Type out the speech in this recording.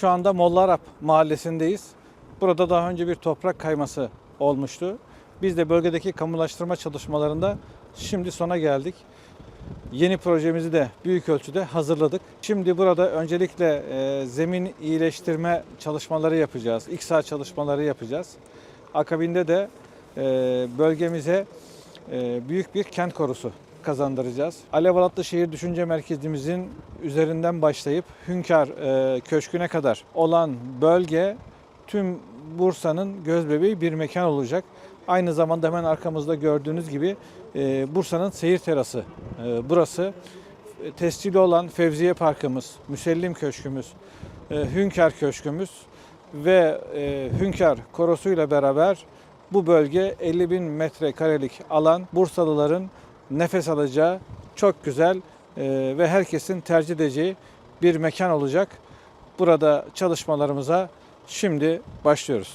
Şu anda Molla Arap mahallesindeyiz. Burada daha önce bir toprak kayması olmuştu. Biz de bölgedeki kamulaştırma çalışmalarında şimdi sona geldik. Yeni projemizi de büyük ölçüde hazırladık. Şimdi burada öncelikle e, zemin iyileştirme çalışmaları yapacağız. İKSA çalışmaları yapacağız. Akabinde de e, bölgemize büyük bir kent korusu kazandıracağız. Alevalatlı Şehir Düşünce Merkezimizin üzerinden başlayıp Hünkar e, Köşkü'ne kadar olan bölge tüm Bursa'nın gözbebeği bir mekan olacak. Aynı zamanda hemen arkamızda gördüğünüz gibi e, Bursa'nın seyir terası e, burası. Tescilli olan Fevziye Parkımız, Müsellim Köşkümüz, Hünkar Köşkümüz ve Hünkar Korosu'yla beraber bu bölge 50 bin metrekarelik alan Bursalıların nefes alacağı çok güzel e, ve herkesin tercih edeceği bir mekan olacak. Burada çalışmalarımıza şimdi başlıyoruz.